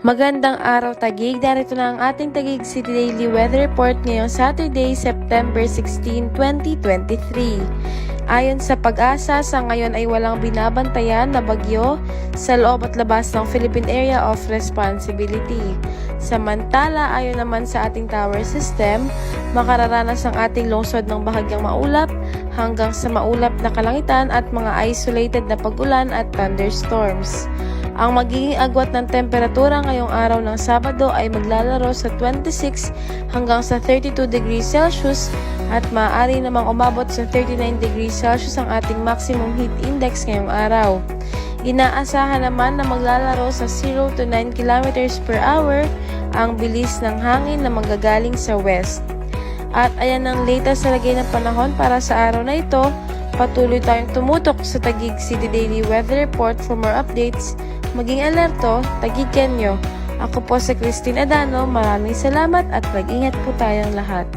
Magandang araw Tagig. Darito na ang ating Tagig City Daily Weather Report ngayong Saturday, September 16, 2023. Ayon sa pag-asa, sa ngayon ay walang binabantayan na bagyo sa loob at labas ng Philippine Area of Responsibility. Samantala, ayon naman sa ating tower system, makararanas ang ating lungsod ng bahagyang maulap hanggang sa maulap na kalangitan at mga isolated na pag-ulan at thunderstorms. Ang magiging agwat ng temperatura ngayong araw ng Sabado ay maglalaro sa 26 hanggang sa 32 degrees Celsius at maaari namang umabot sa 39 degrees Celsius ang ating maximum heat index ngayong araw. Inaasahan naman na maglalaro sa 0 to 9 kilometers per hour ang bilis ng hangin na manggagaling sa west. At ayan ang latest na lagay ng panahon para sa araw na ito. Patuloy tayong tumutok sa Tagig City Daily Weather Report for more updates. Maging alerto, tagigan nyo. Ako po si Christine Adano. Maraming salamat at mag-ingat po tayong lahat.